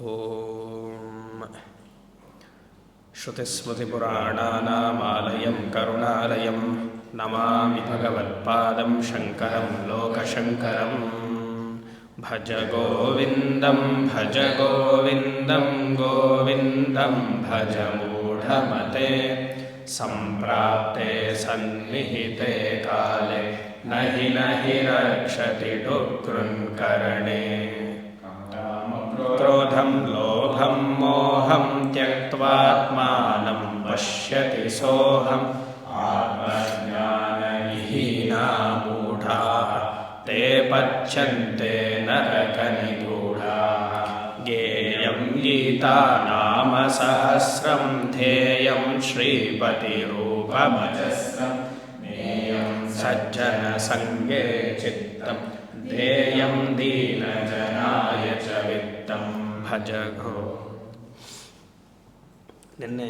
ॐ श्रुतिस्मृतिपुराणानामालयं करुणालयं नमामि भगवत्पादं शङ्करं लोकशङ्करं। भज गोविन्दं भज गोविन्दं गोविन्दं भज मूढमते। सम्प्राप्ते सन्निहिते काले न हि न हि रक्षति डुकृन्करणे क्रोधं लोभं मोहं त्यक्त्वात्मानं पश्यति सोऽहम्। आत्मज्ञानविहीना मूढाः ते पच्यन्ते नरकनिगूढाः। ज्ञेयं गीता नाम सहस्रं ध्येयं श्रीपतिरूपमजस्रं। ज्ञेयं सज्जनसङ्गे चित्तं ध्येयं दीनजनाय च वित्तं ಭಜ ಗೋ ನಿನ್ನೆ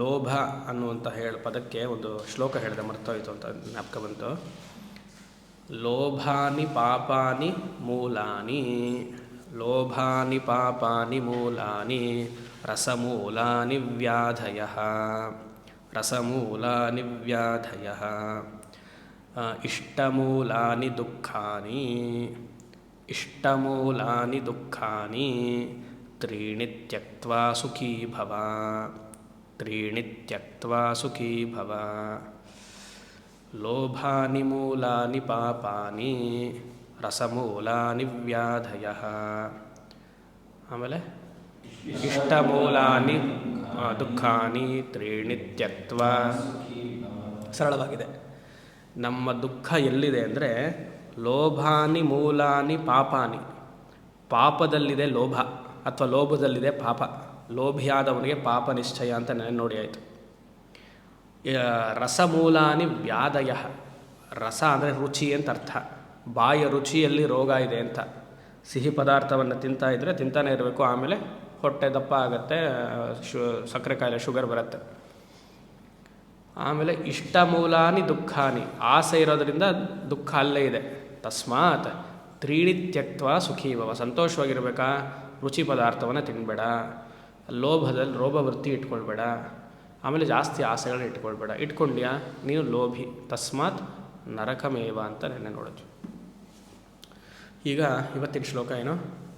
ಲೋಭ ಅನ್ನುವಂಥ ಹೇಳ ಪದಕ್ಕೆ ಒಂದು ಶ್ಲೋಕ ಹೇಳಿದೆ ಮರ್ತೋಯ್ತು ಅಂತ ಜ್ಞಾಪಕ ಬಂತು ಲೋಭಾನಿ ಪಾಪಾನಿ ಮೂಲಾನಿ ಲೋಭಾನಿ ಪಾಪಾನಿ ಮೂಲಾನಿ ರಸಮೂಲಾನಿ ವ್ಯಾಧಯ ರಸಮೂಲಾನಿ ವ್ಯಾಧಯ ಇಷ್ಟಮೂಲಾನಿ ದುಃಖಾನಿ ಇಷ್ಟಮೂಲಾನಿ ದುಃಖಾನಿ, ತ್ರೀಣಿ ತ್ಯಕ್ವಾ ಸುಖೀ ಭವ, ತ್ರೀಣಿ ತ್ಯಕ್ವಾ ಸುಖೀ ಭವ. ಲೋಭಾನಿ ಮೂಲಾನಿ ಪಾಪಾನಿ, ರಸಮೂಲಾನಿ ವ್ಯಾಧಯ. ಆಮೇಲೆ ಇಷ್ಟಮೂಲಾನಿ ದುಃಖಾನಿ, ತ್ರೀಣಿ ತ್ಯಕ್ವಾ ಸರಳವಾಗಿದೆ. ನಮ್ಮ ದುಃಖ ಎಲ್ಲಿದೆ ಅಂದರೆ ಲೋಭಾನಿ ಮೂಲಾನಿ ಪಾಪಾನಿ. ಪಾಪದಲ್ಲಿದೆ ಲೋಭ ಅಥವಾ ಲೋಭದಲ್ಲಿದೆ ಪಾಪ. ಲೋಭಿಯಾದವನಿಗೆ ಪಾಪ ನಿಶ್ಚಯ ಅಂತ ನೆನೆ ನೋಡಿ ಆಯಿತು. ರಸಮೂಲಾನಿ ವ್ಯಾದಯ ರಸ ಅಂದರೆ ರುಚಿ ಅಂತ ಅರ್ಥ. ಬಾಯ ರುಚಿಯಲ್ಲಿ ರೋಗ ಇದೆ ಅಂತ. ಸಿಹಿ ಪದಾರ್ಥವನ್ನು ತಿಂತಾ ಇದ್ದರೆ ತಿಂತಾನೆ ಇರಬೇಕು, ಆಮೇಲೆ ಹೊಟ್ಟೆ ದಪ್ಪ ಆಗುತ್ತೆ, ಶು, ಸಕ್ಕರೆ ಕಾಯಿಲೆ, ಶುಗರ್ ಬರುತ್ತೆ. ಆಮೇಲೆ ಇಷ್ಟ ಮೂಲಾನಿ ದುಃಖಾನಿ. ಆಸೆ ಇರೋದರಿಂದ ದುಃಖ ಅಲ್ಲೇ ಇದೆ. ತಸ್ಮಾತ್ ತ್ರೀಣಿ ತ್ಯಕ್ತ ಸುಖೀ ಭವ ಸಂತೋಷವಾಗಿರ್ಬೇಕಾ? ರುಚಿ ಪದಾರ್ಥವನ್ನು ತಿನ್ನಬೇಡ ಲೋಭದಲ್ಲಿ ಲೋಭ ವೃತ್ತಿ ಇಟ್ಕೊಳ್ಬೇಡ. ಆಮೇಲೆ ಜಾಸ್ತಿ ಆಸೆಗಳನ್ನ ಇಟ್ಕೊಳ್ಬೇಡ. ಇಟ್ಕೊಂಡ್ಯಾ? ನೀನು ಲೋಭಿ. ತಸ್ಮಾತ್ ನರಕಮೇವ ಅಂತ ನೆನ್ನೆ ನೋಡೋದು ಈಗ ಇವತ್ತಿನ ಶ್ಲೋಕ ಏನು?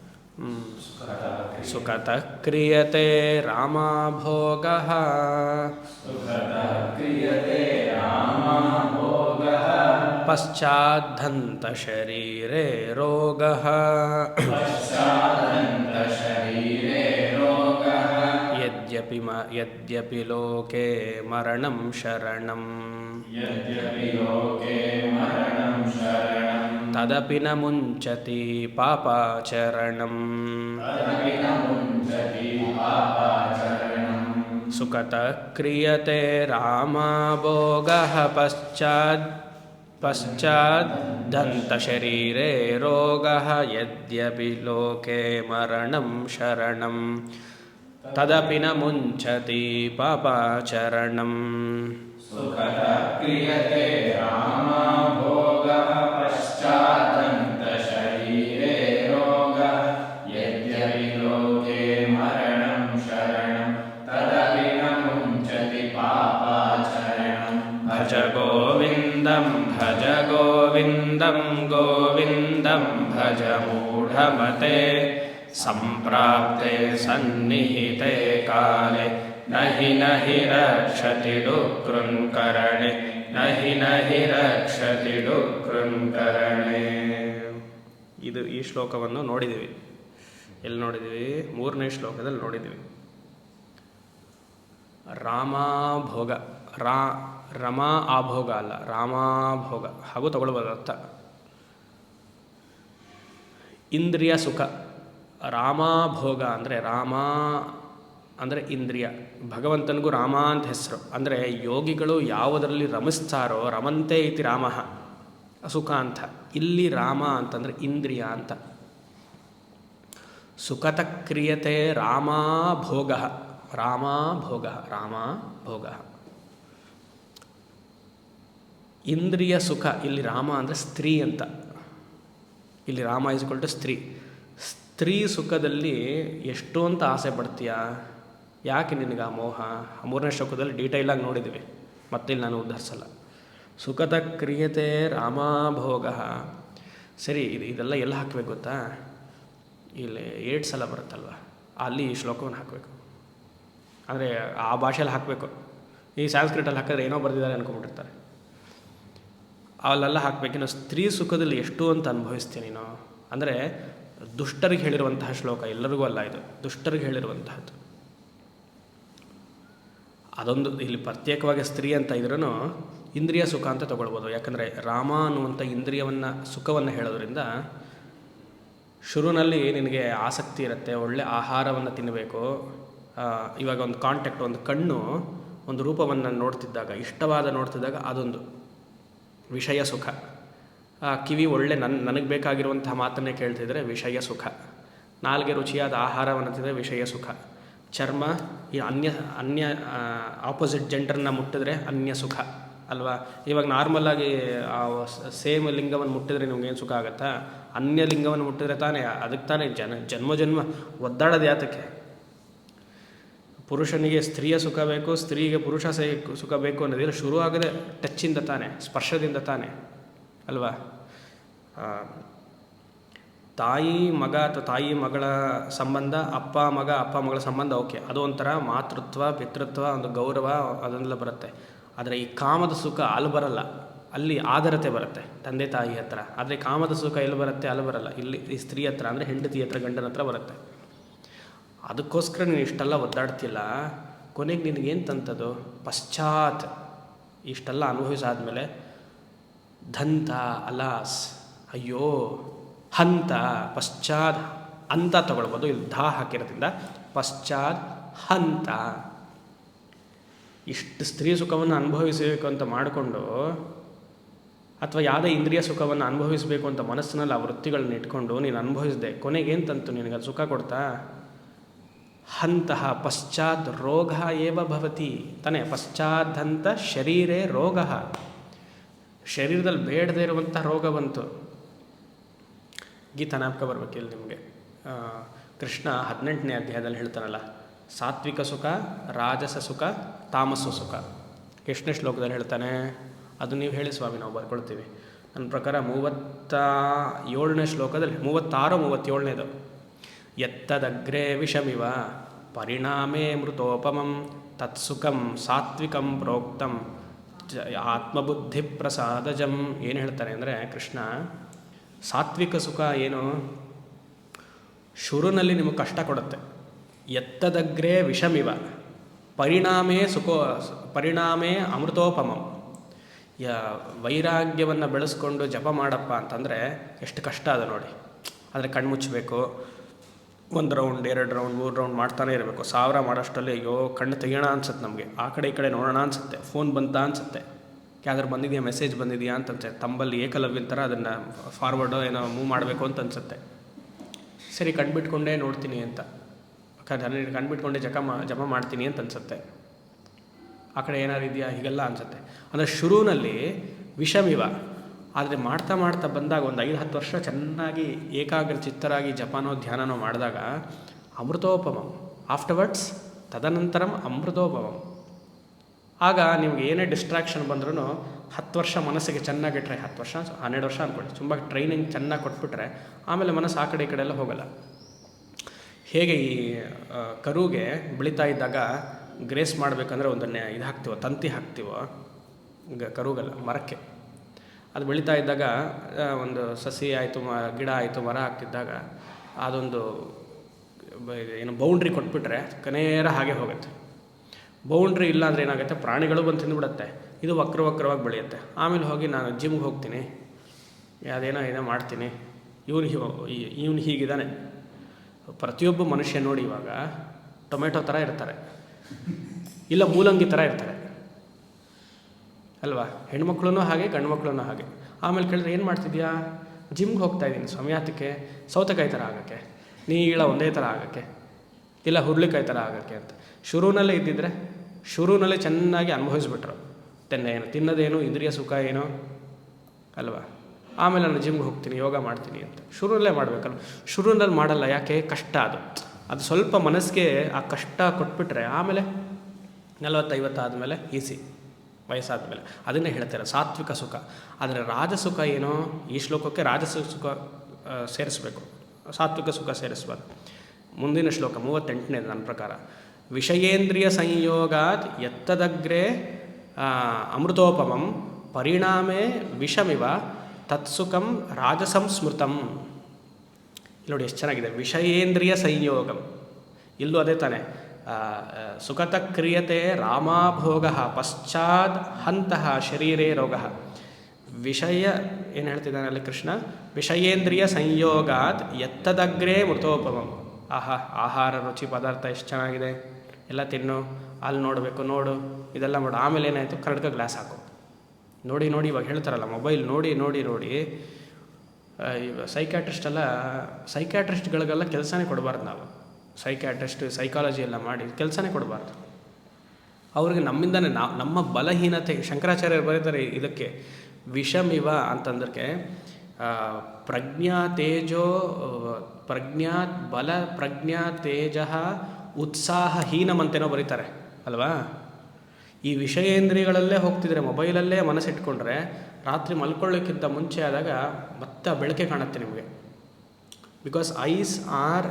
सुखतः क्रियते रामाभोगः। पश्चाद्धन्तशरीरे रोगः। यद्यपि म यद्यपि लोके मरणं शरणं यद्यपि लोके तदपि न मुञ्चति पापाचरणम् सुखतः क्रियते रामाभोगः पश्चात् पश्चाद्दन्तशरीरे रोगः यद्यपि लोके मरणं शरणं। तदपि न मुञ्चति पापाचरणं क्रियते रामा ಮೂಢಮತೆ ಸಂಪ್ರಾಪ್ತೆ ಸನ್ನಿಹಿತೆ ಕಾಲೆ ನಹಿ ನಹಿ ರಕ್ಷತಿ ಡುಕೃಂಕರಣೆ ನಹಿ ನಹಿ ಡುಕೃಂಕರಣೆ ಇದು ಈ ಶ್ಲೋಕವನ್ನು ನೋಡಿದ್ದೀವಿ। ಎಲ್ಲಿ ನೋಡಿದ್ದೀವಿ? ಮೂರನೇ ಶ್ಲೋಕದಲ್ಲಿ ನೋಡಿದ್ದೀವಿ। ರಾಮಾಭೋಗ, ರಾ ರಮಾ ಆಭೋಗ ಅಲ್ಲ, ರಾಮಾಭೋಗ, ಹಾಗೂ ತಗೊಳ್ಬೋದು ಅರ್ಥ ಇಂದ್ರಿಯ ಸುಖ. ರಾಮಾಭೋಗ ಅಂದರೆ ರಾಮ ಅಂದರೆ ಇಂದ್ರಿಯ. ಭಗವಂತನಿಗೂ ರಾಮ ಅಂತ ಹೆಸರು. ಅಂದರೆ ಯೋಗಿಗಳು ಯಾವುದರಲ್ಲಿ ರಮಿಸ್ತಾರೋ ರಮಂತೆ ಇತಿ ರಾಮ. ಸುಖ ಅಂತ. ಇಲ್ಲಿ ರಾಮ ಅಂತಂದರೆ ಇಂದ್ರಿಯ ಅಂತ. ಸುಖತ ಕ್ರಿಯತೆ ರಾಮಾಭೋಗ ರಾಮ ಭೋಗ. ಇಂದ್ರಿಯ ಸುಖ. ಇಲ್ಲಿ ರಾಮ ಅಂದರೆ ಸ್ತ್ರೀ ಅಂತ. ಇಲ್ಲಿ ರಾಮ ಇಸ್ಕೊಲ್ ಟು ಸ್ತ್ರೀ. ಸ್ತ್ರೀ ಸುಖದಲ್ಲಿ ಎಷ್ಟು ಅಂತ ಆಸೆ ಪಡ್ತೀಯಾ? ಯಾಕೆ ನಿನಗೆ ಆ ಮೋಹ? ಆ ಮೂರನೇ ಶ್ಲೋಕದಲ್ಲಿ ಡೀಟೈಲಾಗಿ ನೋಡಿದ್ದೀವಿ ಮತ್ತಿಲ್ಲಿ ನಾನು ಉದ್ಧರಿಸಲ್ಲ. ಸುಖದ ಕ್ರಿಯತೆ ರಾಮಾಭೋಗ. ಸರಿ, ಇದು ಇದೆಲ್ಲ ಎಲ್ಲ ಹಾಕಬೇಕು ಗೊತ್ತಾ? ಇಲ್ಲಿ ಏಟ್ ಸಲ ಬರುತ್ತಲ್ವ? ಅಲ್ಲಿ ಈ ಶ್ಲೋಕವನ್ನು ಹಾಕಬೇಕು. ಅಂದರೆ ಆ ಭಾಷೆಯಲ್ಲಿ ಹಾಕಬೇಕು. ಈ ಸಂಸ್ಕೃತಲ್ಲಿ ಹಾಕಿದ್ರೆ ಏನೋ ಬರೆದಿದ್ದಾರೆ ಅನ್ಕೊಂಡ್ಬಿಟ್ಟಿರ್ತಾರೆ. ಅಲ್ಲೆಲ್ಲ ಹಾಕಬೇಕಿನ್ನು ಸ್ತ್ರೀ ಸುಖದಲ್ಲಿ ಎಷ್ಟು ಅಂತ ಅನುಭವಿಸ್ತೀನಿ ನೀನು. ಅಂದರೆ ದುಷ್ಟರಿಗೆ ಹೇಳಿರುವಂತಹ ಶ್ಲೋಕ ಎಲ್ಲರಿಗೂ ಅಲ್ಲ ಇದು. ದುಷ್ಟರಿಗೆ ಹೇಳಿರುವಂತಹದ್ದು. ಅದೊಂದು ಇಲ್ಲಿ ಪ್ರತ್ಯೇಕವಾಗಿ ಸ್ತ್ರೀ ಅಂತ ಇದ್ರೂ ಇಂದ್ರಿಯ ಸುಖ ಅಂತ ತಗೊಳ್ಬೋದು. ಯಾಕಂದರೆ ರಾಮ ಅನ್ನುವಂಥ ಇಂದ್ರಿಯವನ್ನು, ಸುಖವನ್ನು ಹೇಳೋದ್ರಿಂದ ಶುರುವಿನಲ್ಲಿ ನಿನಗೆ ಆಸಕ್ತಿ ಇರುತ್ತೆ, ಒಳ್ಳೆ ಆಹಾರವನ್ನು ತಿನ್ನಬೇಕು ಇವಾಗ ಒಂದು ಕಾಂಟ್ಯಾಕ್ಟ್ ಒಂದು ಕಣ್ಣು, ಒಂದು ರೂಪವನ್ನು ನೋಡ್ತಿದ್ದಾಗ, ಇಷ್ಟವಾದ ನೋಡ್ತಿದ್ದಾಗ ಅದೊಂದು. ವಿಷಯ ಸುಖ. ಆ, ಕಿವಿ ಒಳ್ಳೆ ನನ್ನ ನನಗೆ ಬೇಕಾಗಿರುವಂತಹ ಮಾತನ್ನೇ ಕೇಳ್ತಿದ್ರೆ ವಿಷಯ ಸುಖ. ನಾಲ್ಗೆ ರುಚಿಯಾದ ಆಹಾರವನ್ನು ತಿಂದರೆ ವಿಷಯ ಸುಖ. ಚರ್ಮ ಈ ಅನ್ಯ ಅನ್ಯ ಆಪೋಸಿಟ್ ಜೆಂಡರ್ನ ಮುಟ್ಟಿದ್ರೆ ಅನ್ಯ ಸುಖ ಅಲ್ವಾ? ಇವಾಗ ನಾರ್ಮಲಾಗಿ ಸೇಮ್ ಲಿಂಗವನ್ನು ಮುಟ್ಟಿದ್ರೆ ನಿಮ್ಗೇನು ಸುಖ ಆಗುತ್ತಾ? ಅನ್ಯ ಲಿಂಗವನ್ನು ಮುಟ್ಟಿದ್ರೆ ತಾನೇ ಅದಕ್ಕೆ ತಾನೇ ಜನ ಜನ್ಮ ಜನ್ಮ ಒದ್ದಾಡೋದು ಯಾತಕ್ಕೆ? ಪುರುಷನಿಗೆ ಸ್ತ್ರೀಯ ಸುಖ ಬೇಕು, ಸ್ತ್ರೀಗೆ ಪುರುಷ ಸುಖ ಬೇಕು ಅನ್ನೋದಿಲ್ಲ ಶುರು ಆಗದೆ ಟಚ್ಚಿಂದ ತಾನೆ, ಸ್ಪರ್ಶದಿಂದ ತಾನೆ, ಅಲ್ವಾ? ತಾಯಿ, ಮಗ ಅಥವಾ ತಾಯಿ, ಮಗಳ ಸಂಬಂಧ, ಅಪ್ಪ, ಮಗ, ಅಪ್ಪ, ಮಗಳ ಸಂಬಂಧ, ಓಕೆ. ಅದು ಒಂಥರ ಮಾತೃತ್ವ, ಪಿತೃತ್ವ, ಒಂದು ಗೌರವ, ಅದನ್ನೆಲ್ಲ ಬರುತ್ತೆ. ಆದರೆ ಈ ಕಾಮದ ಸುಖ ಅಲ್ಲಿ ಬರಲ್ಲ. ಅಲ್ಲಿ ಆದರತೆ ಬರುತ್ತೆ, ತಂದೆ, ತಾಯಿ ಹತ್ರ. ಆದರೆ ಕಾಮದ ಸುಖ ಎಲ್ಲಿ ಬರುತ್ತೆ? ಅಲ್ಲಿ ಬರಲ್ಲ. ಇಲ್ಲಿ ಈ ಸ್ತ್ರೀ ಹತ್ರ ಅಂದರೆ ಹೆಂಡತಿ ಹತ್ರ, ಗಂಡನ ಹತ್ರ ಬರುತ್ತೆ. ಅದಕ್ಕೋಸ್ಕರ ನೀನು ಇಷ್ಟೆಲ್ಲ ಒದ್ದಾಡ್ತಿಲ್ಲ. ಕೊನೆಗೆ ನಿನಗೇನು ತಂತದು? ಪಶ್ಚಾತ್ ಇಷ್ಟೆಲ್ಲ ಅನುಭವಿಸಾದಮೇಲೆ ದಂತ ಅಲಾಸ್, ಅಯ್ಯೋ, ಹಂತ, ಪಶ್ಚಾತ್ ಅಂತ ತಗೊಳ್ಬೋದು. ಇಲ್ಲಿ ಧಾ ಹಾಕಿರೋದ್ರಿಂದ ಪಶ್ಚಾತ್, ಹಂತ. ಇಷ್ಟು ಸ್ತ್ರೀ ಸುಖವನ್ನು ಅನುಭವಿಸಬೇಕು ಅಂತ ಮಾಡಿಕೊಂಡು ಅಥವಾ ಯಾವುದೇ ಇಂದ್ರಿಯ ಸುಖವನ್ನು ಅನುಭವಿಸಬೇಕು ಅಂತ ಮನಸ್ಸಿನಲ್ಲಿ ಆ ವೃತ್ತಿಗಳನ್ನ ಇಟ್ಕೊಂಡು ನೀನು ಅನುಭವಿಸಿದೆ. ಕೊನೆಗೇನು ತಂತು? ನಿನಗೆ ಅದು ಸುಖ ಕೊಡ್ತಾ? ಹಂತಹ ಪಶ್ಚಾತ್ ರೋಗ ಏವ ಭವತಿ ತಾನೇ ಪಶ್ಚಾದಂತ ಶರೀರೇ ರೋಗ. ಶರೀರದಲ್ಲಿ ಬೇಡದೇ ಇರುವಂಥ ರೋಗ ಬಂತು. ಗೀತಾ ನಾಪಕ ಬರ್ಬೇಕಿಲ್ಲ ನಿಮಗೆ. ಕೃಷ್ಣ ಹದಿನೆಂಟನೇ ಅಧ್ಯಾಯದಲ್ಲಿ ಹೇಳ್ತಾನಲ್ಲ, ಸಾತ್ವಿಕ ಸುಖ, ರಾಜಸ ಸುಖ, ತಾಮಸ ಸುಖ. ಎಷ್ಟನೇ ಶ್ಲೋಕದಲ್ಲಿ ಹೇಳ್ತಾನೆ, ಅದು ನೀವು ಹೇಳಿ ಸ್ವಾಮಿ, ನಾವು ಬರ್ಕೊಳ್ತೀವಿ. ನನ್ನ ಪ್ರಕಾರ ಮೂವತ್ತ ಏಳನೇ ಶ್ಲೋಕದಲ್ಲಿ, ಮೂವತ್ತಾರು, ಮೂವತ್ತೇಳನೇದು. ಎತ್ತದಗ್ರೆ ವಿಷಮಿವ ಪರಿಣಾಮೇ ಮೃತೋಪಮಂ ತತ್ಸುಖಂ ಸಾತ್ವಿಕಂ ಪ್ರೋಕ್ತಂ ಜ ಆತ್ಮಬುದ್ಧಿ ಪ್ರಸಾದಜಂ. ಏನು ಹೇಳ್ತಾರೆ ಅಂದರೆ ಕೃಷ್ಣ, ಸಾತ್ವಿಕ ಸುಖ ಏನು? ಶುರುನಲ್ಲಿ ನಿಮಗೆ ಕಷ್ಟ ಕೊಡುತ್ತೆ. ಎತ್ತದಗ್ರೇ ವಿಷಮಿವ. ಪರಿಣಾಮೇ ಸುಖೋ, ಪರಿಣಾಮೇ ಅಮೃತೋಪಮಂ. ಯ ವೈರಾಗ್ಯವನ್ನು ಬೆಳೆಸ್ಕೊಂಡು ಜಪ ಮಾಡಪ್ಪ ಅಂತಂದರೆ ಎಷ್ಟು ಕಷ್ಟ ಅದು ನೋಡಿ. ಆದರೆ ಕಣ್ಮುಚ್ಚಬೇಕು ಒಂದು ರೌಂಡ್ ಎರಡು ರೌಂಡ್ ಮೂರು ರೌಂಡ್ ಮಾಡ್ತಾನೆ ಇರಬೇಕು. ಸಾವಿರ ಮಾಡೋಷ್ಟರಲ್ಲಿ ಅಯ್ಯೋ, ಕಣ್ಣು ತೆಗಿಯೋಣ ಅನ್ಸುತ್ತೆ ನಮಗೆ. ಆ ಕಡೆ ಈ ಕಡೆ ನೋಡೋಣ ಅನ್ಸುತ್ತೆ. ಫೋನ್ ಬಂತ ಅನ್ಸುತ್ತೆ. ಯಾವ್ದಾರು ಬಂದಿದೆಯಾ ಮೆಸೇಜ್ ಬಂದಿದೆಯಾ ಅಂತ ಅನ್ಸುತ್ತೆ. ತಂಬಲ್ಲಿ ಏಕಲವ್ಯನ ಥರ ಅದನ್ನು ಫಾರ್ವರ್ಡು ಏನೋ ಮೂವ್ ಮಾಡಬೇಕು ಅಂತ ಅನ್ಸುತ್ತೆ. ಸರಿ, ಕಣ್ಬಿಟ್ಕೊಂಡೇ ನೋಡ್ತೀನಿ ಅಂತ. ಕಣ್ಣು ಕಣ್ಬಿಟ್ಕೊಂಡೇ ಜಕ ಮಾ, ಜಪ ಮಾಡ್ತೀನಿ ಅಂತ ಅನ್ಸುತ್ತೆ. ಆ ಕಡೆ ಏನಾರು ಇದೆಯಾ, ಹೀಗೆಲ್ಲ ಅನ್ಸುತ್ತೆ. ಅಂದರೆ ಶುರುವಿನಲ್ಲಿ ವಿಷಮಿವ. ಆದರೆ ಮಾಡ್ತಾ ಮಾಡ್ತಾ ಬಂದಾಗ ಒಂದು ಐದು ಹತ್ತು ವರ್ಷ ಚೆನ್ನಾಗಿ ಏಕಾಗ್ರ ಚಿತ್ತರಾಗಿ ಜಪಾನೋ ಧ್ಯಾನನೋ ಮಾಡಿದಾಗ ಅಮೃತೋಪಮಂ. ಆಫ್ಟರ್ವರ್ಡ್ಸ್ ತದನಂತರಂ ಅಮೃತೋಪಮಂ. ಆಗ ನಿಮ್ಗೆ ಏನೇ ಡಿಸ್ಟ್ರಾಕ್ಷನ್ ಬಂದ್ರೂ ಹತ್ತು ವರ್ಷ ಮನಸ್ಸಿಗೆ ಚೆನ್ನಾಗಿಟ್ರೆ ಹತ್ತು ವರ್ಷ, ಹನ್ನೆರಡು ವರ್ಷ ಅಂದ್ಕೊಳ್ಳಿ ತುಂಬ ಟ್ರೈನಿಂಗ್ ಚೆನ್ನಾಗಿ ಕೊಟ್ಬಿಟ್ರೆ ಆಮೇಲೆ ಮನಸ್ಸು ಆ ಕಡೆ ಈ ಕಡೆ ಎಲ್ಲ ಹೋಗಲ್ಲ. ಹೇಗೆ ಈ ಕರುಗೆ ಬೆಳೀತಾ ಇದ್ದಾಗ ಗ್ರೇಸ್ ಮಾಡಬೇಕಂದ್ರೆ ಒಂದನ್ನೇ ಇದು ಹಾಕ್ತೀವೋ, ತಂತಿ ಹಾಕ್ತೀವೋ? ಕರುಗಲ್ಲ, ಮರಕ್ಕೆ. ಅದು ಬೆಳೀತಾ ಇದ್ದಾಗ ಒಂದು ಸಸಿ ಆಯಿತು, ಮ, ಗಿಡ ಆಯಿತು, ಮರ ಹಾಕ್ತಿದ್ದಾಗ ಅದೊಂದು ಏನು ಬೌಂಡ್ರಿ ಕೊಟ್ಬಿಟ್ರೆ ಕನೇರ ಹಾಗೆ ಹೋಗುತ್ತೆ. ಬೌಂಡ್ರಿ ಇಲ್ಲ ಅಂದರೆ ಏನಾಗುತ್ತೆ? ಪ್ರಾಣಿಗಳು ಬಂದು ತಿಂದುಬಿಡುತ್ತೆ. ಇದು ವಕ್ರ ವಕ್ರವಾಗಿ ಬೆಳೆಯುತ್ತೆ. ಆಮೇಲೆ ಹೋಗಿ ನಾನು ಜಿಮ್ಗೆ ಹೋಗ್ತೀನಿ. ಅದೇನೋ ಏನೋ ಮಾಡ್ತೀನಿ. ಇವನು ಇವನು ಹೀಗಿದ್ದಾನೆ ಪ್ರತಿಯೊಬ್ಬ ಮನುಷ್ಯ ನೋಡಿ ಇವಾಗ ಟೊಮೆಟೊ ಥರ ಇರ್ತಾರೆ. ಇಲ್ಲ ಮೂಲಂಗಿ ಥರ ಇರ್ತಾರೆ. ಅಲ್ವಾ? ಹೆಣ್ಮಕ್ಳು ಹಾಗೆ ಗಂಡು ಹಾಗೆ. ಆಮೇಲೆ ಕೇಳಿದ್ರೆ ಏನು ಮಾಡ್ತಿದ್ಯಾ? ಜಿಮ್ಗೆ ಹೋಗ್ತಾ ಇದ್ದೀನಿ ಸಮಯಾತಕ್ಕೆ ಸೌತೆಕಾಯಿ ಥರ ಆಗೋಕ್ಕೆ, ನೀಳ ಒಂದೇ ಥರ ಆಗೋಕ್ಕೆ, ಇಲ್ಲ ಹುರುಳಿಕಾಯಿ ಥರ ಆಗೋಕ್ಕೆ ಅಂತ. ಶುರುವಿನಲ್ಲೇ ಇದ್ದಿದ್ರೆ ಶುರುವಿನಲ್ಲೇ ಚೆನ್ನಾಗಿ ಅನುಭವಿಸ್ಬಿಟ್ರು. ತೆನ್ನೆ ಏನು ತಿನ್ನೋದೇನು, ಇಂದ್ರಿಯ ಸುಖ ಏನು? ಅಲ್ವಾ? ಆಮೇಲೆ ನಾನು ಜಿಮ್ಗೆ ಹೋಗ್ತೀನಿ, ಯೋಗ ಮಾಡ್ತೀನಿ ಅಂತ. ಶುರುವಲ್ಲೇ ಮಾಡಬೇಕಲ್ಲ ಶುರುನಲ್ಲಿ ಮಾಡಲ್ಲ, ಯಾಕೆ? ಕಷ್ಟ ಅದು. ಅದು ಸ್ವಲ್ಪ ಮನಸ್ಸಿಗೆ ಆ ಕಷ್ಟ ಕೊಟ್ಬಿಟ್ರೆ ಆಮೇಲೆ ನಲವತ್ತೈವತ್ತು ಆದಮೇಲೆ ಈಸಿ ವಯಸ್ಸಾದಮೇಲೆ ಅದನ್ನೇ ಹೇಳ್ತಾರೆ ಸಾತ್ವಿಕ ಸುಖ. ಆದರೆ ರಾಜಸುಖ ಏನೋ, ಈ ಶ್ಲೋಕಕ್ಕೆ ರಾಜಸ ಸುಖ ಸೇರಿಸಬೇಕು. ಸಾತ್ವಿಕ ಸುಖ ಸೇರಿಸ್ಬಾರ್ದು. ಮುಂದಿನ ಶ್ಲೋಕ ಮೂವತ್ತೆಂಟನೇ ನನ್ನ ಪ್ರಕಾರ. ವಿಷಯೇಂದ್ರಿಯ ಸಂಯೋಗಾತ್ ಎತ್ತದಗ್ರೆ ಅಮೃತೋಪಮಂ, ಪರಿಣಾಮೇ ವಿಷಮಿವ, ತತ್ಸುಖಂ ರಾಜಸಂಸ್ಮೃತಂ. ಇಲ್ಲಿ ನೋಡಿ, ಎಷ್ಟು ಚೆನ್ನಾಗಿದೆ. ವಿಷಯೇಂದ್ರಿಯ ಸಂಯೋಗಂ. ಇಲ್ಲೂ ಅದೇ ತಾನೆ. ಸುಖತ ಕ್ರಿಯತೆ ರಾಮಾಭೋಗ ಪಶ್ಚಾತ್ ಹಂತಹ ಶರೀರೇ ರೋಗ. ವಿಷಯ ಏನು ಹೇಳ್ತಿದ್ದಾನೆ ಅಲ್ಲಿ ಕೃಷ್ಣ? ವಿಷಯೇಂದ್ರಿಯ ಸಂಯೋಗಾತ್ ಎತ್ತದಗ್ರೇ ಮೃತೋಪಮಂ. ಆಹಾ, ಆಹಾರ, ರುಚಿ, ಪದಾರ್ಥ ಎಷ್ಟು ಚೆನ್ನಾಗಿದೆ. ಎಲ್ಲ ತಿನ್ನು ಅಲ್ಲಿ ನೋಡಬೇಕು, ನೋಡು, ಇದೆಲ್ಲ ಮಾಡು. ಆಮೇಲೆ ಏನಾಯಿತು? ಕರ್ಡ್ಗ ಗ್ಲಾಸ್ ಹಾಕು. ನೋಡಿ ನೋಡಿ, ಇವಾಗ ಹೇಳ್ತಾರಲ್ಲ, ಮೊಬೈಲ್ ನೋಡಿ ನೋಡಿ ನೋಡಿ. ಸೈಕ್ಯಾಟ್ರಿಸ್ಟ್ ಎಲ್ಲ ಸೈಕ್ಯಾಟ್ರಿಸ್ಟ್ಗಳಿಗೆಲ್ಲ ಕೆಲಸನೇ ಕೊಡಬಾರ್ದು ನಾವು. ಸೈಕ್ಯಾಟ್ರಿಸ್ಟ್ ಸೈಕಾಲಜಿ ಎಲ್ಲ ಮಾಡಿ ಕೆಲಸನೇ ಕೊಡಬಾರ್ದು. ಅವ್ರಿಗೆ ನಮ್ಮಿಂದನೇ ನಾವು ನಮ್ಮ ಬಲಹೀನತೆ, ಶಂಕರಾಚಾರ್ಯರು ಬರೀತಾರೆ ಇದಕ್ಕೆ, ವಿಷಮಿವ ಅಂತಂದ್ರಕ್ಕೆ ಪ್ರಜ್ಞಾ ತೇಜೋ, ಪ್ರಜ್ಞಾ ಬಲ, ಪ್ರಜ್ಞಾ ತೇಜ ಉತ್ಸಾಹಹೀನಮಂತೇನೋ ಬರೀತಾರೆ, ಅಲ್ವಾ? ಈ ವಿಷಯೇಂದ್ರಿಯಗಳಲ್ಲೇ ಹೋಗ್ತಿದ್ರೆ, ಮೊಬೈಲಲ್ಲೇ ಮನಸ್ಸಿಟ್ಕೊಂಡ್ರೆ, ರಾತ್ರಿ ಮಲ್ಕೊಳ್ಳೋಕ್ಕಿಂತ ಮುಂಚೆ ಆದಾಗ ಮತ್ತೆ ಬೆಳಕೆ ಕಾಣುತ್ತೆ ನಿಮಗೆ. Because eyes are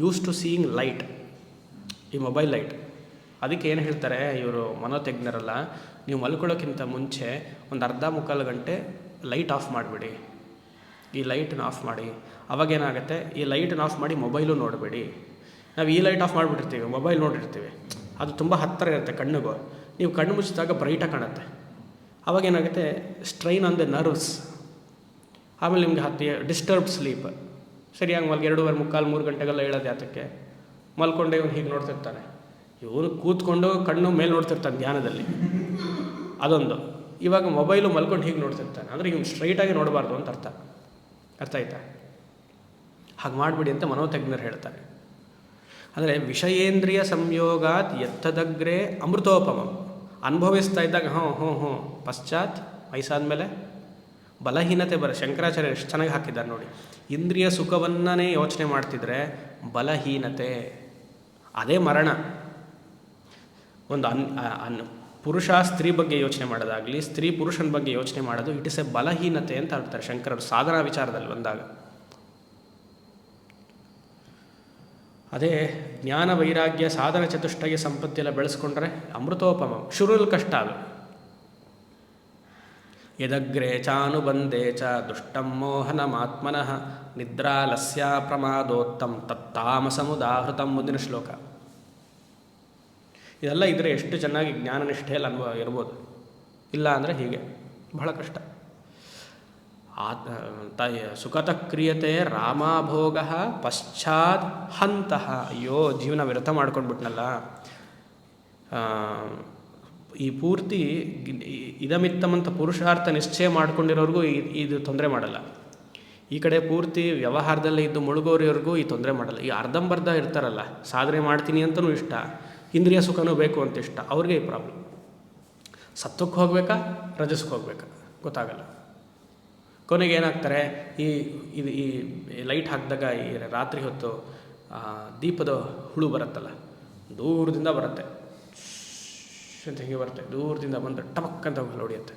used to seeing light ಈ ಮೊಬೈಲ್ ಲೈಟ್ ಅದಕ್ಕೆ ಏನು ಹೇಳ್ತಾರೆ, ಇವರು ಮನೋತಜ್ಞರಲ್ಲ ನೀವು ಮಲ್ಕೊಳ್ಳೋಕ್ಕಿಂತ ಮುಂಚೆ ಒಂದು ಅರ್ಧ ಮುಕ್ಕಾಲು ಗಂಟೆ ಲೈಟ್ ಆಫ್ ಮಾಡಿಬಿಡಿ. ಈ ಲೈಟನ್ನ ಆಫ್ ಮಾಡಿ. ಅವಾಗೇನಾಗುತ್ತೆ ಈ ಲೈಟನ್ನ ಆಫ್ ಮಾಡಿ ಮೊಬೈಲು ನೋಡಬೇಡಿ. ನಾವು ಈ ಲೈಟ್ ಆಫ್ ಮಾಡಿಬಿಟ್ಟಿರ್ತೀವಿ ಮೊಬೈಲ್ ನೋಡಿರ್ತೀವಿ ಅದು ತುಂಬ ಹತ್ತಿರ ಇರುತ್ತೆ ಕಣ್ಣಿಗೂ. ನೀವು ಕಣ್ಣು ಮುಚ್ಚಿದಾಗ ಬ್ರೈಟಾಗಿ ಕಾಣುತ್ತೆ. ಅವಾಗೇನಾಗುತ್ತೆ ಸ್ಟ್ರೈನ್ ಆನ್ ದ ನರ್ವ್ಸ್ ಆಮೇಲೆ ನಿಮಗೆ ಹತ್ತಿ ಡಿಸ್ಟರ್ಬ್ ಸ್ಲೀಪ್ ಸರಿಯಾಗಿ ಮಲ್ಗೆ ಎರಡೂವರೆ ಮುಕ್ಕಾಲು ಮೂರು ಗಂಟೆಗೆಲ್ಲ ಹೇಳೋದು ಯಾತಕ್ಕೆ? ಮಲ್ಕೊಂಡೆ ಇವನು ಹೀಗೆ ನೋಡ್ತಿರ್ತಾನೆ. ಇವನು ಕೂತ್ಕೊಂಡು ಕಣ್ಣು ಮೇಲೆ ನೋಡ್ತಿರ್ತಾನೆ ಧ್ಯಾನದಲ್ಲಿ. ಅದೊಂದು. ಇವಾಗ ಮೊಬೈಲು ಮಲ್ಕೊಂಡು ಹೀಗೆ ನೋಡ್ತಿರ್ತಾನೆ. ಅಂದರೆ ಇವನು ಸ್ಟ್ರೈಟಾಗಿ ನೋಡಬಾರ್ದು ಅಂತ ಅರ್ಥ. ಅರ್ಥ ಆಯ್ತಾ? ಹಾಗೆ ಮಾಡಿಬಿಡಿ ಅಂತ ಮನೋತಜ್ಞರು ಹೇಳ್ತಾರೆ. ಅಂದರೆ ವಿಷಯೇಂದ್ರಿಯ ಸಂಯೋಗಾತ್ ಎತ್ತದಗ್ರೆ ಅಮೃತೋಪಮಂ. ಅನುಭವಿಸ್ತಾ ಇದ್ದಾಗ ಹ್ಞೂ ಹ್ಞೂ ಹ್ಞೂ ಪಶ್ಚಾತ್ ವಯಸ್ಸಾದ್ಮೇಲೆ ಬಲಹೀನತೆ ಬರ, ಶಂಕರಾಚಾರ್ಯ ಎಷ್ಟು ಚೆನ್ನಾಗಿ ಹಾಕಿದ್ದಾರೆ ನೋಡಿ. ಇಂದ್ರಿಯ ಸುಖವನ್ನೇ ಯೋಚನೆ ಮಾಡ್ತಿದ್ರೆ ಬಲಹೀನತೆ, ಅದೇ ಮರಣ. ಒಂದು ಅನ್ ಅನ್, ಪುರುಷ ಸ್ತ್ರೀ ಬಗ್ಗೆ ಯೋಚನೆ ಮಾಡೋದಾಗಲಿ, ಸ್ತ್ರೀ ಪುರುಷನ ಬಗ್ಗೆ ಯೋಚನೆ ಮಾಡೋದು ಇಟ್ ಇಸ್ ಎ ಬಲಹೀನತೆ ಅಂತ ಹೇಳ್ತಾರೆ ಶಂಕರರು ಸಾಧನಾ ವಿಚಾರದಲ್ಲಿ ಬಂದಾಗ. ಅದೇ ಜ್ಞಾನ ವೈರಾಗ್ಯ ಸಾಧನ ಚತುಷ್ಟಯ ಸಂಪತ್ತಿ ಎಲ್ಲ ಬೆಳೆಸ್ಕೊಂಡ್ರೆ ಅಮೃತೋಪಮ ಶುರುಲ್ ಕಷ್ಟ ಅದು. ಯದಗ್ರೆ ಚಾನುಬಂಧೆ ಚ ದುಷ್ಟಂ ಮೋಹನಮಾತ್ಮನಃ ನಿದ್ರಾಲಸ್ಯ ಪ್ರಮಾದೋತ್ತಂ ತತ್ತಾಮಸಮುದಾಹೃತಂ ಮುಂದಿನ ಶ್ಲೋಕ. ಇದೆಲ್ಲ ಇದ್ದರೆ ಎಷ್ಟು ಚೆನ್ನಾಗಿ ಜ್ಞಾನನಿಷ್ಠೆಯಲ್ಲಿ ಅನುಭವ ಇರ್ಬೋದು. ಇಲ್ಲ ಅಂದರೆ ಹೀಗೆ. ಬಹಳ ಕಷ್ಟ. ಆತ್ ಸುಖತ ಕ್ರಿಯತೆ ರಾಮಾಭೋಗ ಪಶ್ಚಾತ್ ಹಂತಹ ಅಯ್ಯೋ, ಜೀವನ ವ್ಯರ್ಥ ಮಾಡ್ಕೊಂಡ್ಬಿಟ್ನಲ್ಲ. ಈ ಪೂರ್ತಿ ಇದಮಿತ್ತಮಂತ ಪುರುಷಾರ್ಥ ನಿಶ್ಚಯ ಮಾಡ್ಕೊಂಡಿರೋರಿಗೂ ಇದು ತೊಂದರೆ ಮಾಡಲ್ಲ. ಈ ಕಡೆ ಪೂರ್ತಿ ವ್ಯವಹಾರದಲ್ಲೇ ಇದ್ದು ಮುಳುಗೋರಿಯವ್ರಿಗೂ ಈ ತೊಂದರೆ ಮಾಡಲ್ಲ. ಈ ಅರ್ಧಂಬರ್ಧ ಇರ್ತಾರಲ್ಲ ಸಾಧನೆ ಮಾಡ್ತೀನಿ ಅಂತಲೂ ಇಷ್ಟ, ಇಂದ್ರಿಯ ಸುಖನೂ ಬೇಕು ಅಂತ ಇಷ್ಟ, ಅವ್ರಿಗೆ ಈ ಪ್ರಾಬ್ಲಮ್ ಸತ್ವಕ್ಕೆ ಹೋಗ್ಬೇಕಾ ರಜಸ್ಗೆ ಹೋಗ್ಬೇಕಾ? ಗೊತ್ತಾಗಲ್ಲ. ಕೊನೆಗೆ ಏನಾಗ್ತಾರೆ, ಈ ಇದು ಈ ಲೈಟ್ ಹಾಕಿದಾಗ ಈ ರಾತ್ರಿ ಹೊತ್ತು ದೀಪದ ಹುಳು ಬರುತ್ತಲ್ಲ, ದೂರದಿಂದ ಬರುತ್ತೆ. ಅಂತ ಹೀಗೆ ಬರುತ್ತೆ, ದೂರದಿಂದ ಬಂದು ಟಪಕ್ ಅಂತ ಹೋಗಿ ಹೊಡಿಯುತ್ತೆ.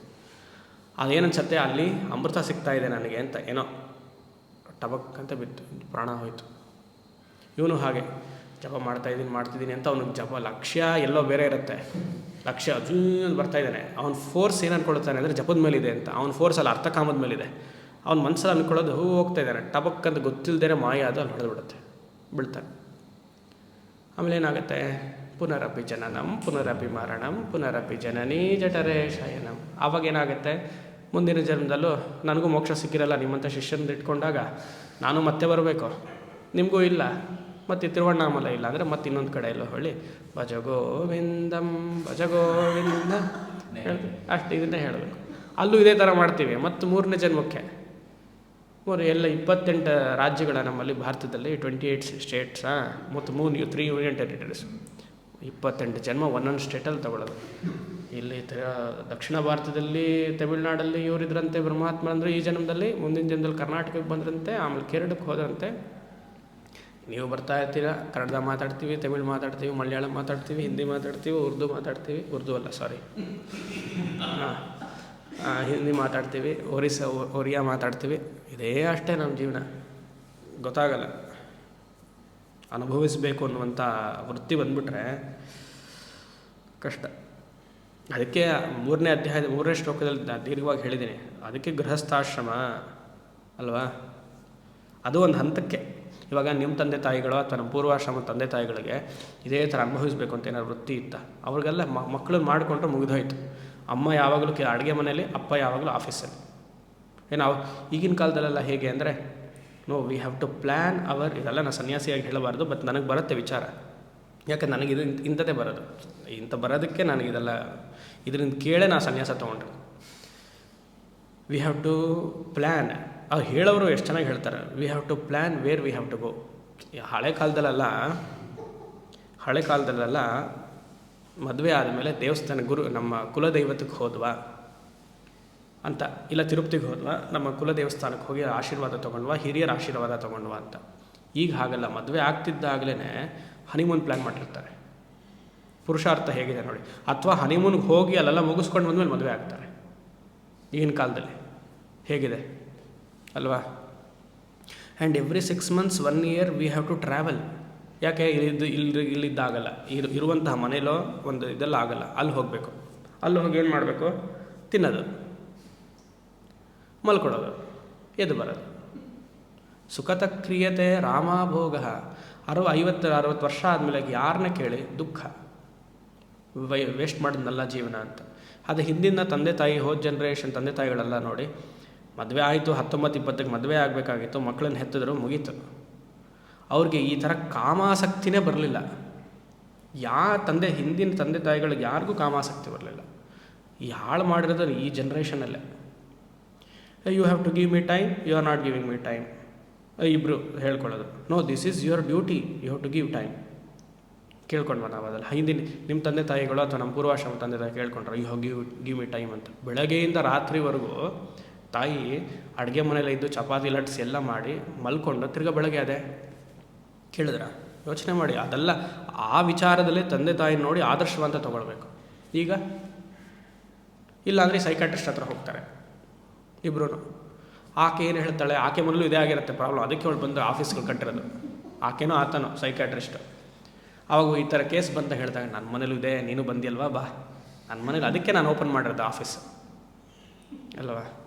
ಅದೇನನ್ಸತ್ತೆ ಅಲ್ಲಿ ಅಮೃತ ಸಿಗ್ತಾ ಇದೆ ನನಗೆ ಅಂತ ಏನೋ ಟಬಕ್ ಅಂತ ಬಿತ್ತು, ಪ್ರಾಣ ಹೋಯಿತು. ಇವನು ಹಾಗೆ, ಜಪ ಮಾಡ್ತಾ ಇದ್ದೀನಿ, ಮಾಡ್ತಿದ್ದೀನಿ ಅಂತ ಅವನಿಗೆ ಜಪ, ಲಕ್ಷ್ಯ ಎಲ್ಲೋ ಬೇರೆ ಇರುತ್ತೆ. ಲಕ್ಷ್ಯ ಜೂ ಅಂತ ಬರ್ತಾ ಇದ್ದಾನೆ. ಅವನ ಫೋರ್ಸ್ ಏನು ಅನ್ಕೊಳ್ತಾನೆ ಅಂದರೆ ಜಪದ ಮೇಲಿದೆ ಅಂತ. ಅವನ ಫೋರ್ಸ್ ಅಲ್ಲಿ ಅರ್ಥ ಕಾಮದ ಮೇಲಿದೆ. ಅವ್ನ ಮನಸ್ಸಲ್ಲಿ ಅನ್ಕೊಳ್ಳೋದು, ಹೂ ಹೋಗ್ತಾ ಇದ್ದಾನೆ. ಟಬಕ್ ಅಂತ ಗೊತ್ತಿಲ್ಲದೇ ಮಾಯ ಅದು ಅಲ್ಲಿ ಹೊಡೆದು ಬಿಡುತ್ತೆ, ಬೀಳ್ತಾನೆ. ಆಮೇಲೆ ಏನಾಗುತ್ತೆ? ಪುನರಪಿ ಜನನಂ ಪುನರಪಿ ಮರಣಂ ಪುನರಪಿ ಜನನೀ ಜಠರೇ ಶಯನಂ. ಆವಾಗ ಏನಾಗುತ್ತೆ? ಮುಂದಿನ ಜನ್ಮದಲ್ಲೂ ನನಗೂ ಮೋಕ್ಷ ಸಿಕ್ಕಿರಲ್ಲ ನಿಮ್ಮಂಥ ಶಿಷ್ಯನ ಇಟ್ಕೊಂಡಾಗ ನಾನು ಮತ್ತೆ ಬರಬೇಕು. ನಿಮಗೂ ಇಲ್ಲ, ಮತ್ತು ತಿರುವಣ್ಣಾಮಲ ಇಲ್ಲ ಅಂದರೆ ಮತ್ತೆ ಇನ್ನೊಂದು ಕಡೆ ಇಲ್ಲ ಹೊಳ್ಳಿ ಭಜ ಗೋವಿಂದಂ ಭಜ ಗೋವಿಂದ ಅಷ್ಟು, ಇದನ್ನೇ ಹೇಳಬೇಕು. ಅಲ್ಲೂ ಇದೇ ಥರ ಮಾಡ್ತೀವಿ, ಮತ್ತು ಮೂರನೇ ಜನ್ಮಕ್ಕೆ. ಮೂರು, ಎಲ್ಲ ಇಪ್ಪತ್ತೆಂಟು ರಾಜ್ಯಗಳ ನಮ್ಮಲ್ಲಿ ಭಾರತದಲ್ಲಿ ಟ್ವೆಂಟಿ ಏಯ್ಟ್ ಸ್ಟೇಟ್ಸಾ ಮತ್ತು ಮೂರು ತ್ರೀ ಯೂನಿಯನ್ ಟೆರಿಟರೀಸ್ ಇಪ್ಪತ್ತೆಂಟು ಜನ್ಮ ಒಂದೊಂದು ಸ್ಟೇಟಲ್ಲಿ ತಗೊಳ್ಳೋದು. ಇಲ್ಲಿ ತ- ದಕ್ಷಿಣ ಭಾರತದಲ್ಲಿ ತಮಿಳ್ನಾಡಲ್ಲಿ ಇವರಿದ್ರಂತೆ ಬ್ರಹ್ಮಾತ್ಮ ಅಂದರೆ ಈ ಜನ್ಮದಲ್ಲಿ, ಮುಂದಿನ ಜನ್ಮದಲ್ಲಿ ಕರ್ನಾಟಕಕ್ಕೆ ಬಂದ್ರಂತೆ, ಆಮೇಲೆ ಕೇರಳಕ್ಕೆ ಹೋದ್ರಂತೆ. ನೀವು ಬರ್ತಾ ಇರ್ತೀರ ಕನ್ನಡ ಮಾತಾಡ್ತೀವಿ, ತಮಿಳು ಮಾತಾಡ್ತೀವಿ, ಮಲಯಾಳಂ ಮಾತಾಡ್ತೀವಿ, ಹಿಂದಿ ಮಾತಾಡ್ತೀವಿ, ಉರ್ದು ಮಾತಾಡ್ತೀವಿ, ಉರ್ದು ಅಲ್ಲ, ಸಾರಿ. ಹಿಂದಿ ಮಾತಾಡ್ತೀವಿ, ಒರಿಸ್ಸಾ ಒರಿಯಾ ಮಾತಾಡ್ತೀವಿ. ಇದೇ ಅಷ್ಟೇ ನಮ್ಮ ಜೀವನ. ಗೊತ್ತಾಗಲ್ಲ. ಅನುಭವಿಸಬೇಕು ಅನ್ನುವಂಥ ವೃತ್ತಿ ಬಂದ್ಬಿಟ್ರೆ ಕಷ್ಟ. ಅದಕ್ಕೆ ಮೂರನೇ ಅಧ್ಯಾಯದ ಮೂರನೇ ಶ್ಲೋಕದಲ್ಲಿ ದೀರ್ಘವಾಗಿ ಹೇಳಿದ್ದೀನಿ. ಅದಕ್ಕೆ ಗೃಹಸ್ಥಾಶ್ರಮ ಅಲ್ವಾ? ಅದು ಒಂದು ಹಂತಕ್ಕೆ. ಇವಾಗ ನಿಮ್ಮ ತಂದೆ ತಾಯಿಗಳು ಅಥವಾ ನಮ್ಮ ಪೂರ್ವಾಶ್ರಮ ತಂದೆ ತಾಯಿಗಳಿಗೆ ಇದೇ ಥರ ಅನುಭವಿಸಬೇಕು ಅಂತ ಏನಾದ್ರು ವೃತ್ತಿ ಇತ್ತ? ಅವ್ರಿಗೆಲ್ಲ ಮಕ್ಕಳು ಮಾಡಿಕೊಂಡ್ರೆ ಮುಗಿದೋಯ್ತು. ಅಮ್ಮ ಯಾವಾಗಲೂ ಅಡುಗೆ ಮನೆಯಲ್ಲಿ, ಅಪ್ಪ ಯಾವಾಗಲೂ ಆಫೀಸಲ್ಲಿ. ಏನು ಈಗಿನ ಕಾಲದಲ್ಲೆಲ್ಲ ಹೇಗೆ ಅಂದರೆ no we have to plan our ಇದೆಲ್ಲ ನಾನು ಸನ್ಯಾಸಿಯಾಗಿ ಹೇಳಬಾರ್ದು ಬಟ್ ನನಗೆ ಬರುತ್ತೆ ವಿಚಾರ. ಯಾಕೆ ನನಗೆ ಇದು ಇಂಥ- ಇಂಥದ್ದೇ ಬರೋದು. ಇಂಥ ಬರೋದಕ್ಕೆ ನನಗೆ ಇದೆಲ್ಲ, ಇದರಿಂದ ಕೇಳೇ ನಾನು ಸನ್ಯಾಸ ತೊಗೊಂಡ್ರೆ. ವಿ ಹ್ಯಾವ್ ಟು ಪ್ಲ್ಯಾನ್ ಅವ್ರು ಹೇಳೋರು ಎಷ್ಟು ಚೆನ್ನಾಗಿ ಹೇಳ್ತಾರೆ. We have to plan where we have to go ಹಳೆ ಕಾಲದಲ್ಲೆಲ್ಲ ಹಳೆ ಕಾಲದಲ್ಲೆಲ್ಲ ಮದುವೆ ಆದಮೇಲೆ ದೇವಸ್ಥಾನ, ಗುರು, ನಮ್ಮ ಕುಲದೈವತಕ್ಕೆ ಹೋದ್ವಾ? ಅಂತ. ಇಲ್ಲ, ತಿರುಪತಿಗೆ ಹೋದ್ವಾ? ನಮ್ಮ ಕುಲ ದೇವಸ್ಥಾನಕ್ಕೆ ಹೋಗಿ ಆಶೀರ್ವಾದ ತೊಗೊಂಡ್ವಾ? ಹಿರಿಯರ ಆಶೀರ್ವಾದ ತೊಗೊಂಡ್ವಾ ಅಂತ. ಈಗ ಹಾಗಲ್ಲ, ಮದುವೆ ಆಗ್ತಿದ್ದಾಗಲೇ ಹನಿಮೂನ್ ಪ್ಲ್ಯಾನ್ ಮಾಡಿರ್ತಾರೆ. ಪುರುಷಾರ್ಥ ಹೇಗಿದೆ ನೋಡಿ. ಅಥವಾ ಹನಿಮೂನ್ಗೆ ಹೋಗಿ ಅಲ್ಲೆಲ್ಲ ಮುಗಿಸ್ಕೊಂಡು ಬಂದಮೇಲೆ ಮದುವೆ ಆಗ್ತಾರೆ. ಈಗಿನ ಕಾಲದಲ್ಲಿ. ಹೇಗಿದೆ? ಅಲ್ವಾ? And every six months one year we have to travel ಯಾಕೆ? ಇಲ್ಲಿದ್ದು ಇಲ್ಲಿ ಇಲ್ಲಿದ್ದಾಗಲ್ಲ. ಇರು, ಇರುವಂತಹ ಮನೇಲೋ ಒಂದು ಇದೆಲ್ಲ ಆಗಲ್ಲ. ಅಲ್ಲಿ ಹೋಗಬೇಕು. ಅಲ್ಲಿ ಹೋಗಿ ಏನು ಮಾಡಬೇಕು? ತಿನ್ನೋದು. ಮಲ್ಕೊಡೋದು ಎದ್ದು ಬರೋದು. ಸುಖತ ಕ್ರಿಯತೆ ರಾಮಾಭೋಗ ಅರವ, ಐವತ್ತು, ಅರವತ್ತು ವರ್ಷ ಆದಮೇಲೆ ಯಾರನ್ನ ಕೇಳಿ? ದುಃಖ. ವೈ ವೇಸ್ಟ್ ಮಾಡಿದ್ನಲ್ಲ ಜೀವನ ಅಂತ. ಅದು ಹಿಂದಿನ ತಂದೆ ತಾಯಿ, ಹೋದ ಜನ್ರೇಷನ್ ತಂದೆ ತಾಯಿಗಳೆಲ್ಲ ನೋಡಿ, ಮದುವೆ ಆಯಿತು, ಹತ್ತೊಂಬತ್ತು, ಇಪ್ಪತ್ತಕ್ಕೆ ಮದುವೆ ಆಗಬೇಕಾಗಿತ್ತು, ಮಕ್ಕಳನ್ನ ಹೆತ್ತಿದ್ರು, ಮುಗೀತು. ಅವ್ರಿಗೆ ಈ ಥರ ಕಾಮಾಸಕ್ತಿನೇ ಬರಲಿಲ್ಲ. ಯಾ ತಂದೆ, ಹಿಂದಿನ ತಂದೆ ತಾಯಿಗಳಿಗೆ ಯಾರಿಗೂ ಕಾಮಾಸಕ್ತಿ ಬರಲಿಲ್ಲ. ಈ ಹಾಳು ಮಾಡಿರೋದು ಈ ಜನ್ರೇಷನಲ್ಲೇ you have to give me time you are not giving me time ಇಬ್ಬರು ಹೇಳ್ಕೊಳ್ಳೋದು. No this is your duty you have to give time ಕೇಳ್ಕೊಂಡ್ವ ನಾವು ಅದಲ್ಲ ಹಿಂದಿನ ನಿಮ್ಮ ತಂದೆ ತಾಯಿಗಳು ಅಥವಾ ನಮ್ಮ ಪೂರ್ವಾಶ್ರಮ ತಂದೆ ತಾಯಿ ಕೇಳ್ಕೊಂಡ್ರು you have give give me time ಅಂತ. ಬೆಳಗ್ಗೆಯಿಂದ ರಾತ್ರಿವರೆಗೂ ತಾಯಿ ಅಡುಗೆ ಮನೇಲಿ ಇದ್ದು ಚಪಾತಿ, ಲಟ್ಸ್ ಎಲ್ಲ ಮಾಡಿ ಮಲ್ಕೊಂಡು ತಿರ್ಗಾ ಬೆಳಗ್ಗೆ ಅದೇ. ಕೇಳಿದ್ರ? ಯೋಚನೆ ಮಾಡಿ. ಅದೆಲ್ಲ ಆ ವಿಚಾರದಲ್ಲಿ ತಂದೆ ತಾಯಿ ನೋಡಿ ಆದರ್ಶವಂತ ತಗೊಳ್ಬೇಕು. ಈಗ ಇಲ್ಲಾಂದರೆ ಸೈಕಾಟ್ರಿಸ್ಟ್ ಹತ್ರ ಹೋಗ್ತಾರೆ. ಇಬ್ಬರು ಆಕೆ ಏನು ಹೇಳ್ತಾಳೆ? ಆಕೆ ಮೊದಲು ಇದೇ ಆಗಿರುತ್ತೆ ಪ್ರಾಬ್ಲಮ್ ಅದಕ್ಕೆ ಅವಳು ಬಂದು ಆಫೀಸ್ಗಳು ಕಟ್ಟಿರೋದು. ಆಕೆನೋ ಆತನೋ ಸೈಕಾಟ್ರಿಸ್ಟು ಅವಾಗ ಈ ಥರ ಕೇಸ್ ಬಂತ ಹೇಳ್ದಾಗ ನನ್ನ ಮನೇಲೂ ಇದೆ, ನೀನು ಬಂದಿಲ್ವಾ ಬಾ. ನನ್ನ ಮನೇಲಿ ಅದಕ್ಕೆ ನಾನು ಓಪನ್ ಮಾಡಿರೋದು ಆಫೀಸ್ ಅಲ್ವಾ?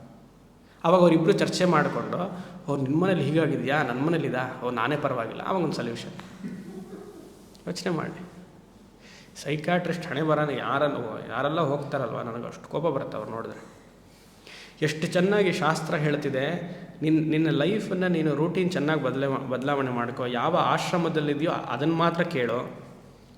ಅವಾಗ ಅವರಿಬ್ಬರು ಚರ್ಚೆ ಮಾಡಿಕೊಂಡು, ಅವ್ರು ನಿಮ್ಮ ಮನೇಲಿ ಹೀಗಾಗಿದೆಯಾ? ನನ್ನ ಮನೇಲಿದಾ? ಓ, ನಾನೇ ಪರವಾಗಿಲ್ಲ. ಅವಾಗ ಒಂದು ಸೊಲ್ಯೂಷನ್ ಯೋಚನೆ ಮಾಡಿ. ಸೈಕಾಟ್ರಿಸ್ಟ್ ಹಣೆ ಬರೋಣ ಯಾರನ್ನು, ಯಾರೆಲ್ಲ ಹೋಗ್ತಾರಲ್ವ? ನನಗೆ ಅಷ್ಟು ಕೋಪ ಬರುತ್ತೆ ಅವ್ರು ನೋಡಿದ್ರೆ. ಎಷ್ಟು ಚೆನ್ನಾಗಿ ಶಾಸ್ತ್ರ ಹೇಳ್ತಿದೆ ನಿನ್ನ ನಿನ್ನ ಲೈಫನ್ನು ನೀನು ರೂಟೀನ್ ಚೆನ್ನಾಗಿ ಬದಲೇ ಬದಲಾವಣೆ ಮಾಡ್ಕೋ, ಯಾವ ಆಶ್ರಮದಲ್ಲಿದೆಯೋ ಅದನ್ನು ಮಾತ್ರ ಕೇಳೋ.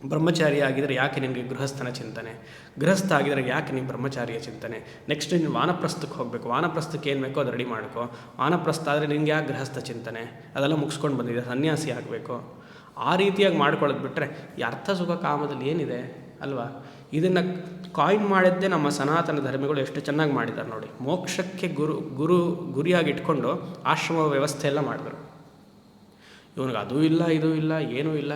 ಬ್ರಹ್ಮಚಾರಿ ಆಗಿದರೆ ಯಾಕೆ ನಿನಗೆ ಗೃಹಸ್ಥನ ಚಿಂತನೆ? ಗೃಹಸ್ಥ ಆಗಿದರೆ ಯಾಕೆ ನೀವು ಬ್ರಹ್ಮಚಾರಿಯ ಚಿಂತನೆ? ನೆಕ್ಸ್ಟ್ ನೀನು ವಾನಪ್ರಸ್ಥಕ್ಕೆ ಹೋಗಬೇಕು. ವಾನಪ್ರಸ್ಥಕ್ಕೆ ಏನು ಬೇಕೋ ಅದು ರೆಡಿ ಮಾಡ್ಕೋ. ವಾನಪ್ರಸ್ಥ ಆದರೆ ನಿನಗೆ ಯಾಕೆ ಗೃಹಸ್ಥ ಚಿಂತನೆ? ಅದೆಲ್ಲ ಮುಗಿಸ್ಕೊಂಡು ಬಂದಿದೆ ಸನ್ಯಾಸಿ ಆಗಬೇಕು. ಆ ರೀತಿಯಾಗಿ ಮಾಡ್ಕೊಳ್ಳೋದು ಬಿಟ್ಟರೆ ಈ ಅರ್ಥ ಸುಖ ಕಾಮದಲ್ಲಿ ಏನಿದೆ? ಅಲ್ವಾ? ಇದನ್ನು ಕಾಯಿನ್ ಮಾಡಿದ್ದೇ ನಮ್ಮ ಸನಾತನ ಧರ್ಮಿಗಳು ಎಷ್ಟು ಚೆನ್ನಾಗಿ ಮಾಡಿದ್ದಾರೆ ನೋಡಿ. ಮೋಕ್ಷಕ್ಕೆ ಗುರು ಗುರು, ಗುರಿಯಾಗಿ ಇಟ್ಕೊಂಡು ಆಶ್ರಮ ವ್ಯವಸ್ಥೆ ಎಲ್ಲ ಮಾಡಿದರು. ಇವನಿಗೆ ಅದೂ ಇಲ್ಲ, ಇದೂ ಇಲ್ಲ, ಏನೂ ಇಲ್ಲ.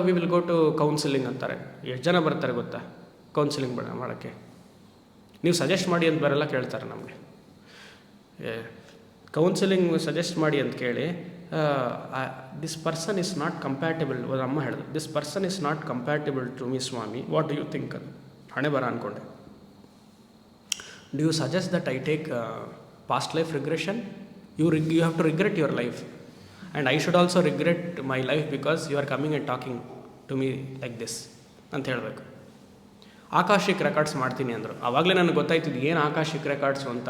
We will go to counselling ಅಂತಾರೆ. ಎಷ್ಟು ಜನ ಬರ್ತಾರೆ ಗೊತ್ತಾ? ಕೌನ್ಸಿಲಿಂಗ್ ಮಾಡೋಕ್ಕೆ. ನೀವು ಸಜೆಸ್ಟ್ ಮಾಡಿ ಅಂತ ಬರೆಲ್ಲ ಕೇಳ್ತಾರೆ ನಮಗೆ. ಕೌನ್ಸಿಲಿಂಗ್ ಸಜೆಸ್ಟ್ ಮಾಡಿ ಅಂತ ಕೇಳಿ this person is not compatible ಅಮ್ಮ ಹೇಳಿದ್ರು this person is not compatible to me swami what do you think ಅದು ಹಣೆ ಬರ ಅಂದ್ಕೊಂಡೆ do you suggest that I take past life regression you rig you have to regret your life and I should also regret my life because you are coming and talking to me like this ಅಂತ ಹೇಳಬೇಕು. ಆಕಾಶಿಕ್ records ಮಾಡ್ತೀನಿ ಅಂದರು. ಆವಾಗಲೇ ನನಗೆ ಗೊತ್ತಾಯ್ತಿದ್ದು ಏನು ಆಕಾಶಿಕ್ records ಅಂತ.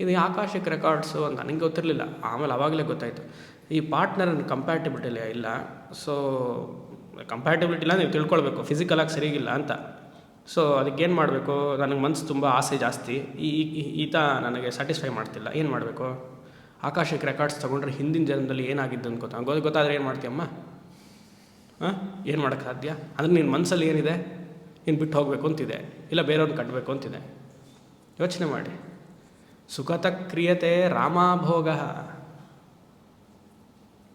ಇದು ಆಕಾಶಕ್ಕೆ ರೆಕಾರ್ಡ್ಸು ಅಂತ ನನಗೆ ಗೊತ್ತಿರಲಿಲ್ಲ. ಆಮೇಲೆ ಆವಾಗಲೇ ಗೊತ್ತಾಯಿತು. ಈ ಪಾರ್ಟ್ನರ್ ಕಂಪ್ಯಾಟಿಬಿಲಿಟಿ ಇಲ್ಲ. ಸೊ ಕಂಪ್ಯಾಟಿಬಿಲಿಟಿ ಇಲ್ಲ ನೀವು ತಿಳ್ಕೊಳ್ಬೇಕು. ಫಿಸಿಕಲಾಗಿ ಸರಿಗಿಲ್ಲ ಅಂತ. ಸೊ ಅದಕ್ಕೇನು ಮಾಡಬೇಕು? ನನಗೆ ಮನಸ್ಸು ತುಂಬ ಆಸೆ ಜಾಸ್ತಿ. ಈ ಈತ ನನಗೆ ಸ್ಯಾಟಿಸ್ಫೈ ಮಾಡ್ತಿಲ್ಲ. ಏನು ಮಾಡಬೇಕು? ಆಕಾಶಕ್ಕೆ ರೆಕಾರ್ಡ್ಸ್ ತೊಗೊಂಡ್ರೆ ಹಿಂದಿನ ಜನ್ಮದಲ್ಲಿ ಏನಾಗಿದ್ದು ಅಂತ ಗೊತ್ತಾ? ಗೊತ್ತಾದರೆ ಏನು ಮಾಡ್ತೀಯಮ್ಮ ಹಾಂ? ಏನು ಮಾಡೋಕ್ಕೆ ಸಾಧ್ಯ? ಅಂದರೆ ನಿನ್ನ ಮನಸ್ಸಲ್ಲಿ ಏನಿದೆ? ನೀನು ಬಿಟ್ಟು ಹೋಗಬೇಕು ಅಂತಿದೆ. ಇಲ್ಲ ಬೇರೆಯವ್ರನ್ನ ಕಟ್ಟಬೇಕು ಅಂತಿದೆ. ಯೋಚನೆ ಮಾಡಿ. ಸುಖತ ಕ್ರಿಯತೆ ರಾಮಾಭೋಗ.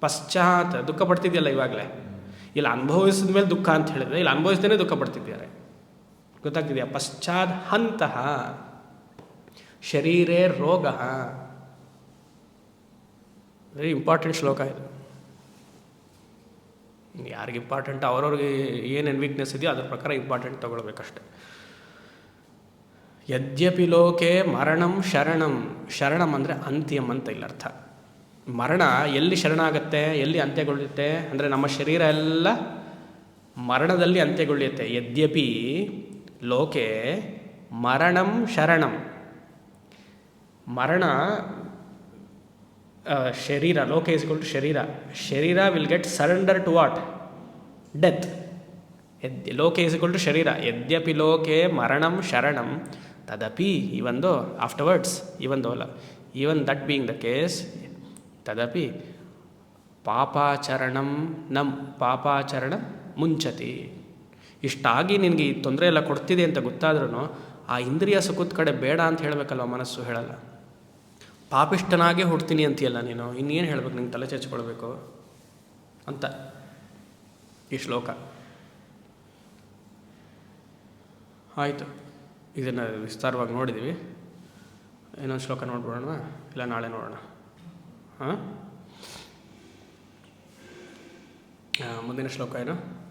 ಪಶ್ಚಾತ್ ದುಃಖ ಪಡ್ತಿದೆಯಲ್ಲ ಇವಾಗಲೇ? ಇಲ್ಲ, ಅನುಭವಿಸಿದ ಮೇಲೆ ದುಃಖ ಅಂತ ಹೇಳಿದ್ರೆ, ಇಲ್ಲಿ ಅನುಭವಿಸ್ದೇ ದುಃಖ ಪಡ್ತಿದ್ದಾರೆ ಗೊತ್ತಾಗ್ತಿದೆಯಾ? ಪಶ್ಚಾತ್ ಹಂತ ಶರೀರೇ ರೋಗ. ವೆರಿ ಇಂಪಾರ್ಟೆಂಟ್ ಶ್ಲೋಕ ಇದು. ಯಾರಿಗೆ ಇಂಪಾರ್ಟೆಂಟ್ ಅವ್ರವ್ರಿಗೆ ಏನೇನು ವೀಕ್ನೆಸ್ ಇದೆಯೋ ಅದ್ರ ಪ್ರಕಾರ ಇಂಪಾರ್ಟೆಂಟ್ ತೊಗೊಳ್ಬೇಕಷ್ಟೆ. ಯದ್ಯಪಿ ಲೋಕೆ ಮರಣಂ ಶರಣಂ ಶರಣಂ ಅಂದರೆ ಅಂತ್ಯಂ ಅಂತ ಇಲ್ಲ ಅರ್ಥ. ಮರಣ ಎಲ್ಲಿ ಶರಣ ಆಗುತ್ತೆ ಎಲ್ಲಿ ಅಂತ್ಯಗೊಳ್ಳುತ್ತೆ ಅಂದರೆ ನಮ್ಮ ಶರೀರ ಎಲ್ಲ ಮರಣದಲ್ಲಿ ಅಂತ್ಯಗೊಳ್ಳುತ್ತೆ. ಯದ್ಯಪಿ ಲೋಕೆ ಮರಣಂ ಶರಣಂ. ಮರಣ ಶರೀರ, ಲೋಕೆ ಇಸ್ ಟು ಶರೀರ. ಶರೀರ will get surrender to what death ಯದ್, ಲೋಕೆ ಟು ಶರೀರ. ಯದ್ಯಪಿ ಲೋಕೆ ಮರಣಂ ಶರಣಂ. ತದಪಿ ಇವೊಂದು ಆಫ್ಟರ್ವರ್ಡ್ಸ್ ಇವೊಂದು ಅಲ್ಲ. Even that being the case ತದಪಿ ಪಾಪಾಚರಣಂ ನಮ್ ಪಾಪಾಚರಣ ಮುಂಚತಿ. ಇಷ್ಟಾಗಿ ನಿನಗೆ ಈ ತೊಂದರೆ ಎಲ್ಲ ಕೊಡ್ತಿದೆ ಅಂತ ಗೊತ್ತಾದ್ರೂ ಆ ಇಂದ್ರಿಯ ಸುಖದ ಕಡೆ ಬೇಡ ಅಂತ ಹೇಳಬೇಕಲ್ವ ಮನಸ್ಸು ಹೇಳಲ್ಲ. ಪಾಪಿಷ್ಟನಾಗೆ ಹುಡ್ತೀನಿ ಅಂತೀಯಲ್ಲ ನೀನು, ಇನ್ನೇನು ಹೇಳಬೇಕು ನಿಂಗೆ ತಲೆ ಚಚ್ಕೊಳ್ಬೇಕು ಅಂತ ಈ ಶ್ಲೋಕ. ಆಯಿತು. ಇದನ್ನು ವಿಸ್ತಾರವಾಗಿ ನೋಡಿದ್ದೀವಿ ಇನ್ನೊಂದು ಶ್ಲೋಕ ನೋಡ್ಬಿಡೋಣ ಇಲ್ಲ ನಾಳೆ ನೋಡೋಣ. ಹಾಂ? ಮುಂದಿನ ಶ್ಲೋಕ ಏನು?